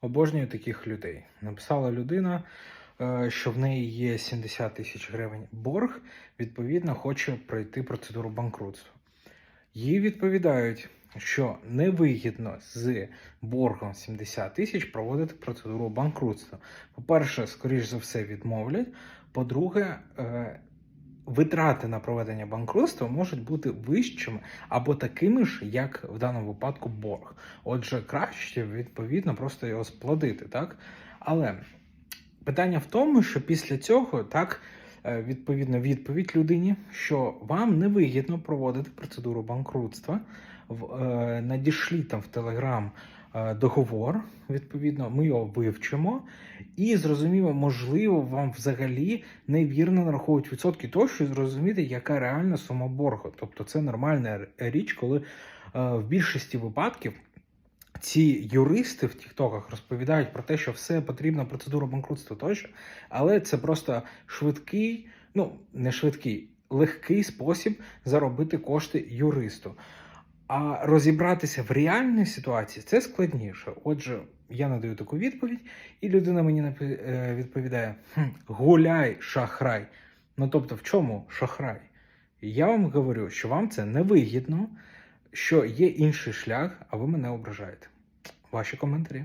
Обожнюю таких людей. Написала людина, е, що в неї є 70 тисяч гривень борг, відповідно, хоче пройти процедуру банкрутства. Їй відповідають, що невигідно з боргом 70 тисяч проводити процедуру банкрутства. По-перше, скоріш за все, відмовлять. По-друге, е, витрати на проведення банкрутства можуть бути вищими або такими ж, як в даному випадку борг. Отже, краще відповідно просто його сплатити, так? Але питання в тому, що після цього так. е, Відповідно, відповідь людині, що вам не вигідно проводити процедуру банкрутства. В, е, надішлі там в Телеграм договор. Відповідно, ми його вивчимо, і зрозуміло, можливо, вам взагалі невірно нараховують відсотки того, що зрозуміти, яка реальна сума боргу. Тобто, це нормальна річ, коли е, в більшості випадків. Ці юристи в Тіктоках розповідають про те, що все потрібна процедура банкрутства тощо, але це просто швидкий, ну не швидкий, легкий спосіб заробити кошти юристу. А розібратися в реальній ситуації це складніше. Отже, я надаю таку відповідь, і людина мені е, відповідає: гуляй, шахрай. Ну тобто, в чому шахрай? Я вам говорю, що вам це не вигідно, що є інший шлях, а ви мене ображаєте. Ваші коментарі.